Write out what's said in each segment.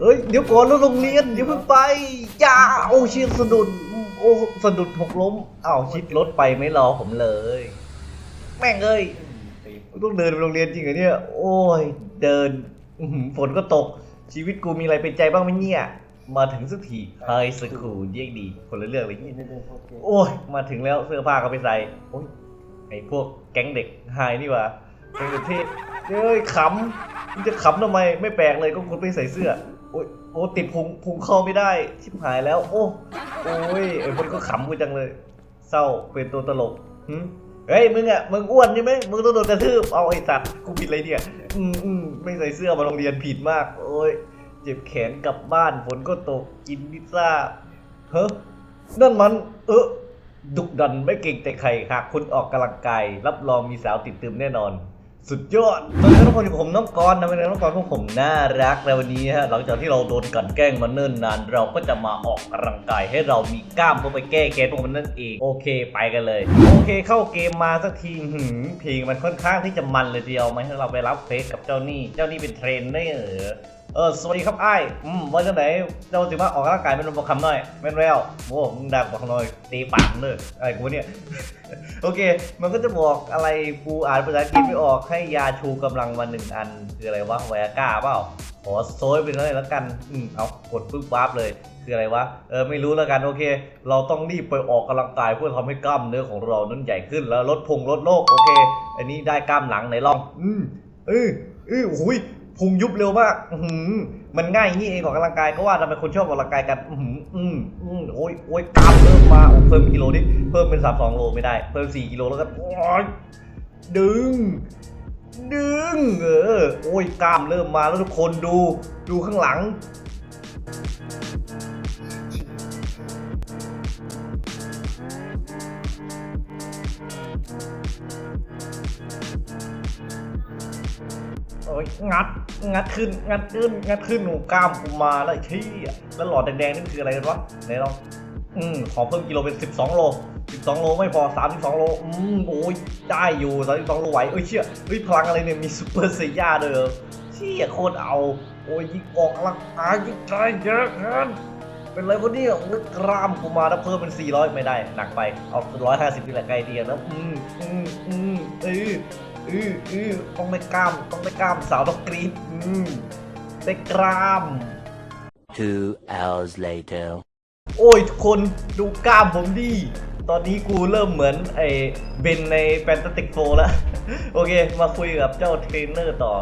เฮ้ยเดี๋ยวก่อนแล้วโรงเรียนเดี๋ยวเพิ่งไปจ้าโอ้ชิดสะดุดโอ้สะดุดหกล้มอ้าวชิดรถไปไม่รอผมเลย แม่งเอ้ยต้องเดินไปโรงเรียนจริงเหรอเนี่ย โอ้ยเดินอื้อหือฝนก็ตกชีวิตกูมีอะไรเป็นใจบ้างไหมเนี่ย มาถึงสักทีไฮสคูลเยี่ยงดี คนละเรื่องเลยเนี่ยโอ้ยมาถึงแล้วเสื้อผ้าก็ไปใส่โอ้ยไอพวกแก๊งเด็กไฮนี่หว่าแก๊งเด็กเทพเฮ้ยขำมึงจะขำทำไมไม่แปลกเลยก็คนไปใส่เสื้อ โอ้ยโอ้ติดพุงพุงเข้าไม่ได้ชิบหายแล้ว โอ้โอ้ยไอ้คนก็ขำกูจังเลย เศร้าเป็นตัวตลกหึเฮ้ยมึงอะมึงอ้วนใช่ไหมมึงต้องโดนกระทืบเอาไอ้สัตว์กูผิดอะไรเนี่ยอืมอืมไม่ใส่เสื้อมาโรงเรียนผิดมาก โอ้ยเจ็บแขนกลับบ้านฝนก็ตกกินพิซซ่าเฮ้ยนั่นมัน เออดุดันไม่เก่งแต่ใครหากคุณออกกำลังกายรับรองมีสาวติดตึมแน่นอน สุดยอดตอนนี้ทุกคนอยู่กับผมน้องกรนะเป็นน้องกรพวกผมน่ารักแล้ววันนี้ฮะหลังจากที่เราโดนกันแกล้งมาเนิ่นนานเราก็จะมาออกกำลังกายให้เรามีกล้ามเพื่อไปแก้แค้นพวกมันนั่นเองโอเคไปกันเลย โอเคเข้าเกมมาสักทีหืมเพลงมันค่อนข้างที่จะมันเลยทีเดียวไหมให้เราไปรับเฟสกับเจ้านี่เจ้านี่เป็นเทรนเนอร์ เออสวัสดีครับไอ้อืมว่าจะไหนเจ้าสิว่าออกกำลังกายเป็นบอกคำหน่อยแม่นแล้วโว้มึงดังบอกหน่อยตีปากเลยอะไรกูเนี่ยโอเค มันก็จะบอกอะไรกูอ่านภาษาอังกฤษไม่ออกให้ยาชูกำลังมาหนึ่งอัน คืออะไรวะไวอาก้าเปล่าขอโซยไปเลยแล้วกัน อืมเอากดปึ๊บปั๊บเลยคืออะไรวะ เออไม่รู้แล้วกันโอเค เราต้องรีบไปออกกำลังกายเพื่อทำให้กล้ามเนื้อของเรานั้นใหญ่ขึ้นแล้วลดพุงลดโรคโอเค อันนี้ได้กล้ามหลังไหนลอง อืมเออเออโอ้ย พุงยุบเร็วมากอือหือมันง่ายอย่างนี้เองออกกำลังกายก็ว่าเราเป็นคนชอบออกกำลังกายกันอือหืออืมอืมโอ้ยโอ้ยกล้ามเริ่มมาโอ้เพิ่มกิโลนิดเพิ่มเป็นสามสองโลไม่ได้ เพิ่มสี่กิโลแล้วก็โอ้ยดึง ดึง เออ โอ้ยกล้ามเริ่มมาแล้วทุกคนดู ดูข้างหลัง โอ้ยงัด งัดขึ้น งัดขึ้น งัดขึ้นหนูกล้ามกูมาแล้วไอ้ที่แล้วหลอดแดงๆนี่คืออะไรกันวะไหนลองอืมขอเพิ่มกิโลเป็น 12 โล 12 โลไม่พอ 32 โล อืมโอ้ยได้อยู่ 32 โลไหวเอ้ยเชี่ยเฮ้ยพลังอะไรเนี่ย มีซูเปอร์เซียาด้วยเหรอเชี่ยโคตรเอา โอ้ยยิ่งออกกำลังกายยิ่งใจเยอะเกินเป็นไรวะเนี่ยโอ้ยกรามกูมาแล้วเพิ่มเป็น 400 ไม่ได้ หนักไป เอา 150นี่แหละใกลเดียวแล้วอืมอืมอืมเออ ออเออต้องได้กล้ามต้องได้กล้ามสาวต้องกรี๊ดอืมได้กล้าม Two hours later. โอ้ยทุกคนดูกล้ามผมดิ ตอนนี้กูเริ่มเหมือนไอ้เบนในแฟนตาติกโฟแล้ว โอเค มาคุยกับเจ้าเทรนเนอร์ต่อ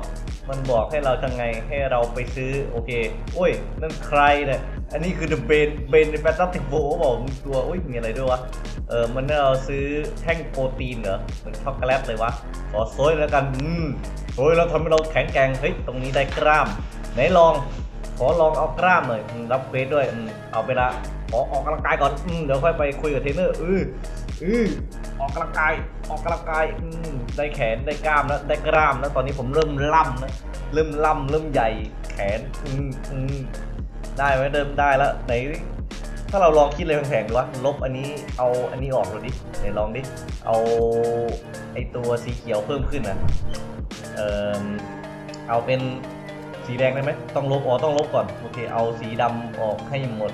มันบอกให้เราทำไงให้เราไปซื้อ โอเค โอ้ย นั่นใครเนี่ย อันนี้คือ The Ben Ben ในแฟนตาติกโฟบอกมึงตัวอุ้ยมีอะไรด้วยวะ เออมันเราซื้อแท่งโปรตีนเหรอเหมือนช็อกโกแลตเลยวะ ขอโซยแล้วกันอืมโอ้ยเราทำให้เราแข็งแกร่งเฮ้ยตรงนี้ได้กล้าม ไหนลอง ขอลองเอากล้ามหน่อยรับเฟสด้วยเอาไปละขอออกกำลังกายก่อนอืมเดี๋ยวค่อยไปคุยกับเทรนเนอร์อืออือออกกำลังกายออกกำลังกายอืมได้แขนได้กล้ามแล้วได้กล้ามแล้วตอนนี้ผมเริ่มล่ำนะเริ่มล่ำเริ่มใหญ่แขนอืมอืม ได้ไหมเริ่มได้แล้วไหนถ้าเราลองคิดอะไรแพงๆดูวะลบอันนี้เอาอันนี้ออกดูดิไหนลองดิเอาไอตัวสีเขียวเพิ่มขึ้นนะเออเอาเป็นสีแดงได้ไหมต้องลบอ๋อต้องลบก่อนโอเคเอาสีดำออกให้หมด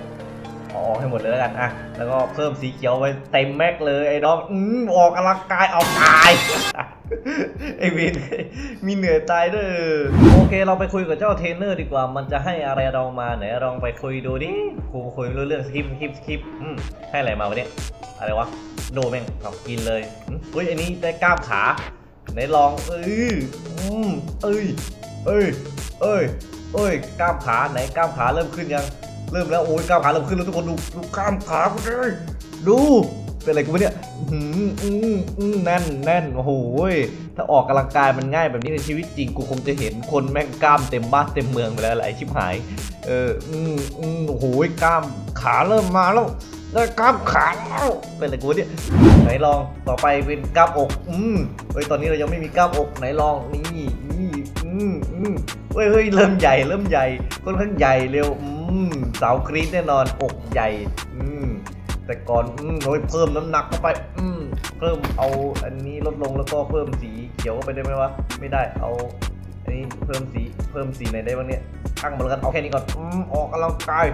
ออกให้หมดเลยแล้วกันอะแล้วก็เพิ่มสีเขียวไปเต็มแม็กเลยไอ้น้องอืมออกกำลังกายเอาตาย ไอ้วินมีเหนื่อยตายด้วยโอเค เราไปคุยกับเจ้าเทรนเนอร์ดีกว่า มันจะให้อะไรเรามาไหนลองไปคุยดูดิกูคุยไม่รู้เรื่องสคริปสคริปสคริปอืมให้อะไรมาวะเนี่ยอะไรวะโดแม่งเอากินเลยอืมเฮ้ยอันนี้ได้กล้ามขาไหนลองเอ้ยอืมเอ้ยเอ้ยเอ้ยเอ้ยกล้ามขาไหนกล้ามขาเริ่มขึ้นยัง เริ่มแล้วโอ้ยกล้ามขาเริ่มขึ้นแล้วทุกคนดูดูกล้ามขากูเลยดู เป็นอะไรกูเนี่ยอื้อหืมอืมแน่นแน่นโอ้โหยถ้าออกกำลังกายมันง่ายแบบนี้ในชีวิตจริงกูคงจะเห็นคนแม่งกล้ามเต็มบ้านเต็มเมืองไปแล้วแหละไอชิบหาย เอออืมอืมโอ้โหยกล้ามขาเริ่มมาแล้วได้กล้ามขาแล้วเป็นอะไรกูเนี่ยไหนลองต่อไปเป็นกล้ามอกอืมเฮ้ยตอนนี้เรายังไม่มีกล้ามอกไหนลองนี่นี่อืมอืมเฮ้ยเฮ้ยเริ่มใหญ่เริ่มใหญ่ค่อนข้างใหญ่เร็วอืมสาวกรี๊ดแน่นอนอกใหญ่ แต่ก่อนอืมโอ้ยเพิ่มน้ำหนักเข้าไป อืมเพิ่มเอาอันนี้ลดลงแล้วก็เพิ่มสีเขียวเข้าไปได้ไหมวะ ไม่ได้ เอา อันนี้เพิ่มสีเพิ่มสีไหนได้บ้างเนี่ยตั้งมาแล้วกันเอาแค่นี้ก่อน อืมออกกำลังกาย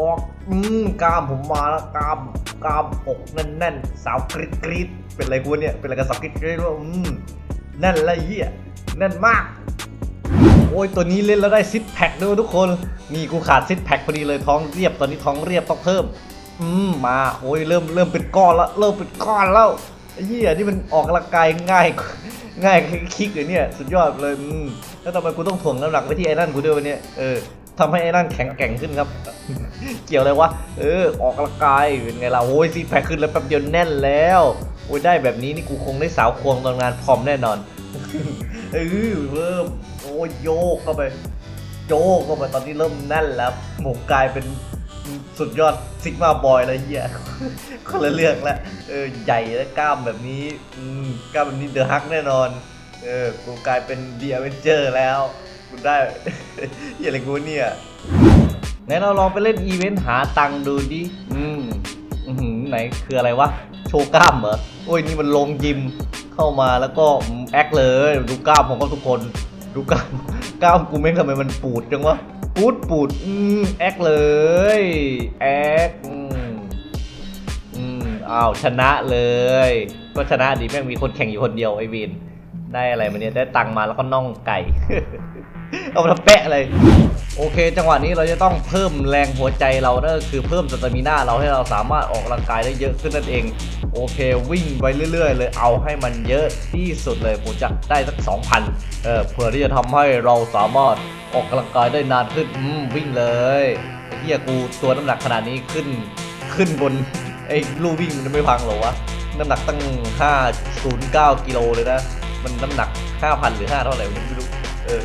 ออก อืมกล้ามผมมาแล้วกล้ามกล้ามอกแน่นๆ สาวกรีดกรีดเป็นอะไรกูเนี่ย เป็นอะไรกับสาวกรีดกรีดวะอืมแน่นละเหี้ยแน่นมากโอ้ยตัวนี้เล่นแล้วได้ซิทแพคด้วยทุกคน นี่กูขาดซิทแพคพอดีเลยท้องเรียบตอนนี้ท้องเรียบต้องเพิ่ม อืมมา โอ้ยเริ่มเริ่มเป็นก้อนแล้วเริ่มเป็นก้อนแล้วไอ้เหี้ยนี่มันออกกำลังกายง่ายง่ายคลิกเลยเนี่ยสุดยอดเลยอืมแล้วทำไมกูต้องถ่วงน้ำหนักไปที่ไอ้นั่นกูด้วยวะเนี่ยเออทำให้ไอ้นั่นแข็งแกร่งขึ้นครับ เกี่ยวอะไรวะเออ ออกกำลังกายเป็นไงล่ะโอ้ยซิทแพคขึ้นแล้วแป๊บเดียวแน่นแล้วโอ้ยได้แบบนี้นี่กูคงได้สาวควงตอนงานพร้อมแน่นอนเออเพิ่มโอ้ยโยกเข้าไปโยกเข้าไปตอนนี้เริ่มแน่นแล้วหมูกลายเป็น สุดยอดซิกมาบอยเลยเฮียคนละเรื่องละเออใหญ่และกล้ามแบบนี้อืมกล้ามแบบนี้เดอะฮักแน่นอน เออกูกลายเป็นเดียเวนเจอร์แล้วกูได้เฮียอะไรกูเนี่ยไหนเราลองไปเล่นอีเวนต์หาตังค์ดูดิอืมอือหือไหนคืออะไรวะ โชว์กล้ามเหรอ โอ้ยนี่มันลงยิมเข้ามาแล้วก็แอคเลย ดูกล้ามผมก็ทุกคน ดูกล้ามกล้ามกูแม่งทำไมมันปูดจังวะ ปูดปูดอืมแอคเลย แอคอืมอืมอ้าวชนะเลย ก็ชนะดีแม่งมีคนแข่งอยู่คนเดียวไอวิน ได้อะไรมาเนี่ยได้ตังค์มาแล้วก็น่องไก่ เอามาทำแปะเลย โอเค จังหวะนี้เราจะต้องเพิ่มแรงหัวใจเรานั่นก็คือเพิ่มสเตมิน่าเราให้เราสามารถออกกำลังกายได้เยอะขึ้นนั่นเอง โอเค วิ่งไปเรื่อย ๆ เลยเอาให้มันเยอะที่สุดเลยผมจะได้สัก 2,000เออเพื่อที่จะทำให้เราสามารถออกกำลังกายได้นานขึ้นอืมวิ่งเลยไอ้เฮียกูตัวน้ำหนักขนาดนี้ขึ้นขึ้นบนไอ้ลู่วิ่งมันไม่พังหรอวะน้ำหนักตั้ง 509กิโลเลยนะมันน้ำหนัก 5,000 หรือ 5 เท่าไหร่ผมไม่รู้เออ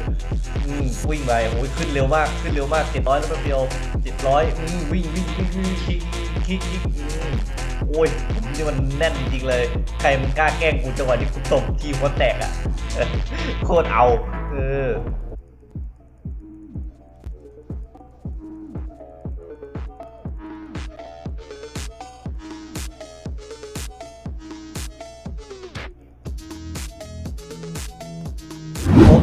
อืมวิ่งไปโอ้ยขึ้นเร็วมากขึ้นเร็วมากเจ็ดร้อยแล้วแป๊บเดียวเจ็ดร้อืมวิ่งวิ่งวิ่งวิ่งคลิกคลิกคลิกโอ้ยนี่มันแน่นจริงๆเลย ใครมันกล้าแกล้งกูจังหวะที่กูตบทีหัวแตกอะโคตรเอา เออ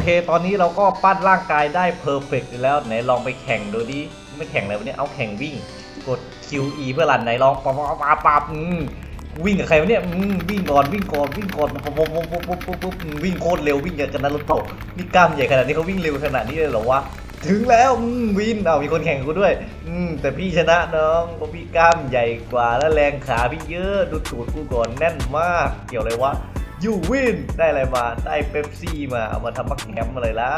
เค ตอนนี้เราก็ปั้นร่างกายได้เพอร์เฟกต์อยู่แล้ว ไหนลองไปแข่งดูดิ ไม่แข่งอะไรวะเนี่ยเอาแข่งวิ่ง กด QE เพื่อรันไหนลองปั๊บปั๊บปั๊บปั๊บวิ่งกับใครวะเนี่ยวิ่งก่อนวิ่งก่อนวิ่งก่อนปุ๊บปุ๊บปุ๊บปุ๊บปุ๊บปุ๊บปุ๊บอืมวิ่งโคตรเร็ววิ่งอย่างกันนารุโตะนี่กล้ามใหญ่ขนาดนี้เขาวิ่งเร็วขนาดนี้เลยเหรอวะถึงแล้ววินเอามีคนแข่งกูด้วย อืมแต่พี่ชนะน้องเพราะพี่กล้ามใหญ่กว่าและแรงขาพี่เยอะดูตูดกูก่อนแน่นมาก เกี่ยวอะไรวะ ยูวินได้อะไรมาได้เป๊ปซี่มาเอามาทำมักแฮมมาเลยล่ะ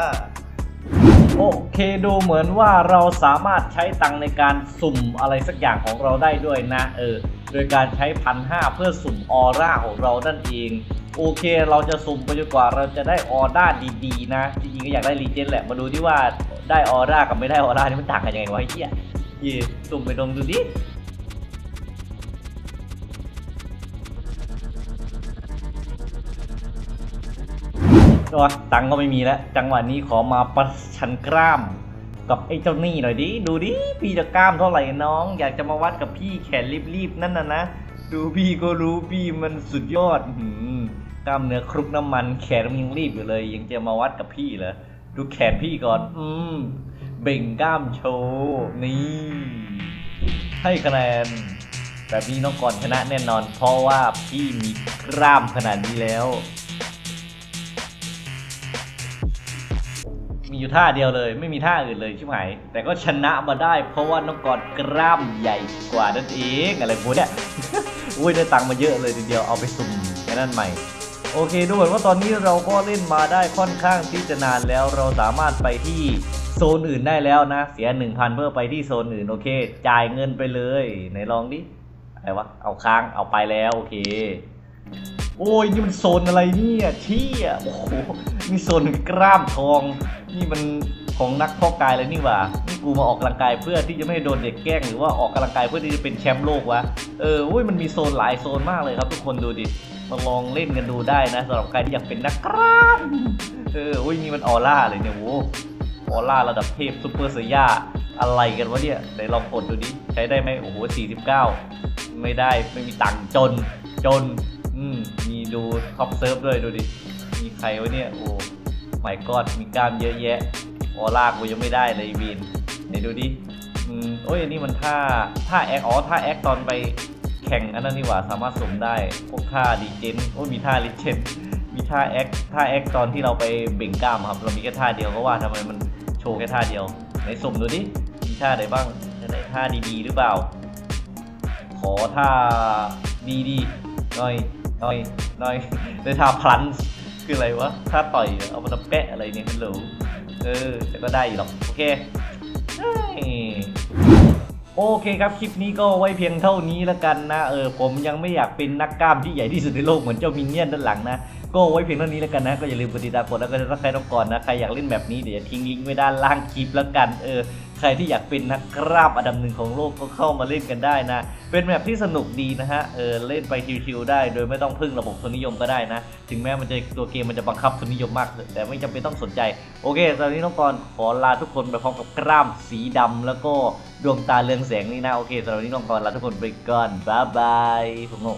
โอเคดูเหมือนว่าเราสามารถใช้ตังในการสุ่มอะไรสักอย่างของเราได้ด้วยนะเออโดยการใช้พันห้าเพื่อสุ่มออร่าของเรานั่นเอง โอเคเราจะสุ่มไปจนกว่าเราจะได้ออร่าดีๆ นะจริงๆก็อยากได้รีเจนแหละมาดูที่ว่าได้ออร่ากับไม่ได้ออร่านี่มันต่างกันยังไงวะไอ้เหี้ยเย่สุ่มไปลองดูดิ ตัวตังค์ก็ไม่มีแล้ว จังหวะนี้ขอมาประชันกล้าม กับไอ้เจ้านี่หน่อยดิ ดูดิ พี่จะกล้ามเท่าไหร่น้อง อยากจะมาวัดกับพี่แขนรีบๆนั่นน่ะนะ ดูพี่ก็รู้พี่มันสุดยอดหืมกล้ามเนื้อคลุกน้ำมัน แขนมันยังรีบอยู่เลย ยังจะมาวัดกับพี่เหรอ ดูแขนพี่ก่อน อืม เบ่งกล้ามโชว์นี่ ให้คะแนนแบบนี้น้องก่อนชนะแน่นอน เพราะว่าพี่มีกล้ามขนาดนี้แล้ว มีอยู่ท่าเดียวเลย ไม่มีท่าอื่นเลยชิบหายแต่ก็ชนะมาได้ เพราะว่าน้องกอดกล้ามใหญ่กว่านั่นเองอะไรพวกเนี้ยอุ้ยได้ตังค์มาเยอะเลยทีเดียวเอาไปสุ่มไอ้นั่นใหม่โอเคดูเหมือนว่าตอนนี้เราก็เล่นมาได้ค่อนข้างที่จะนานแล้วเราสามารถไปที่โซนอื่นได้แล้วนะ เสีย 1,000 เพื่อไปที่โซนอื่นโอเค จ่ายเงินไปเลยไหนลองดิอะไรวะเอาค้างเอาไปแล้วโอเคโอ้ยนี่มันโซนอะไรเนี่ยเชี่ยโอ้โหนี่โซนกล้ามทอง นี่มันของนักเพาะกายเลยนี่หว่า นี่กูมาออกกำลังกายเพื่อที่จะไม่ให้โดนเด็กแกล้งหรือว่าออกกำลังกายเพื่อที่จะเป็นแชมป์โลกวะ เอออุ้ยมันมีโซนหลายโซนมากเลยครับทุกคนดูดิ มาลองเล่นกันดูได้นะสำหรับใครที่อยากเป็นนักกล้ามเอออุ้ยนี่มันออร่าเลยเนี่ยโว้ออร่าระดับเทพซุปเปอร์เซียอะไรกันวะเนี่ยไหนลองกดดูดิ ใช้ได้ไหมโอ้โห49 ไม่ได้ไม่มีตังค์จนจน อืมมีดูท็อปเซิร์ฟด้วยดูดิ มีใครวะเนี่ยโอ้ ไม่กอดมีกล้ามเยอะแยะ ออร่ากูยังไม่ได้เลยบีนไหนดูดิอืมโอ้ยอันนี้มันท่าท่าแอคอ๋อท่าแอคตอนไปแข่งอันนั้นนี่หว่าสามารถสมได้พวกท่าดีเจนโอ้ยมีท่าลิเจนมีท่าแอคท่าแอคตอนที่เราไปเบ่งกล้ามครับ เรามีแค่ท่าเดียวก็ว่าทำไมมันโชว์แค่ท่าเดียวไหนสมดูดิมีท่าไหนบ้างไหนท่าดีๆหรือเปล่า ขอท่าดีดีๆหน่อยหน่อยหน่อยในท่าพลันส์ คืออะไรวะท่าต่อยเอามาทำแกะอะไรเนี่ยฮัลโหลเออ แต่ก็ได้อยู่หรอก โอเคโอเคครับ คลิปนี้ก็ไว้เพียงเท่านี้แล้วกันนะ เออ ผมยังไม่อยากเป็นนักกล้ามที่ใหญ่ที่สุดในโลกเหมือนเจ้ามินเนี่ยนด้านหลังนะ ก็ไว้เพียงเท่านี้แล้วกันนะ ก็อย่าลืมกดติดตามกดแล้วก็จะรักใครต้องก่อนนะ ใครอยากเล่นแบบนี้เดี๋ยวทิ้งลิงก์ไว้ด้านล่างคลิปแล้วกัน เออ รที่อยากเป็นนักกล้ามอันดับหนึ่งของโลกก็เข้ามาเล่นกันได้นะ เป็นแบบที่สนุกดีนะฮะ เออเล่นไปชิวๆได้ โดยไม่ต้องพึ่งระบบทุนนิยมก็ได้นะ ถึงแม้มันจะตัวเกมมันจะบังคับทุนนิยมมาก แต่ไม่จำเป็นต้องสนใจ โอเคสำหรับวันนี้น้องกรขอลาทุกคนไปพร้อมกับกล้ามสีดำแล้วก็ดวงตาเรืองแสงนี่นะ โอเคสำหรับวันนี้น้องกรลาทุกคนไปก่อนบ๊ายบายผมโน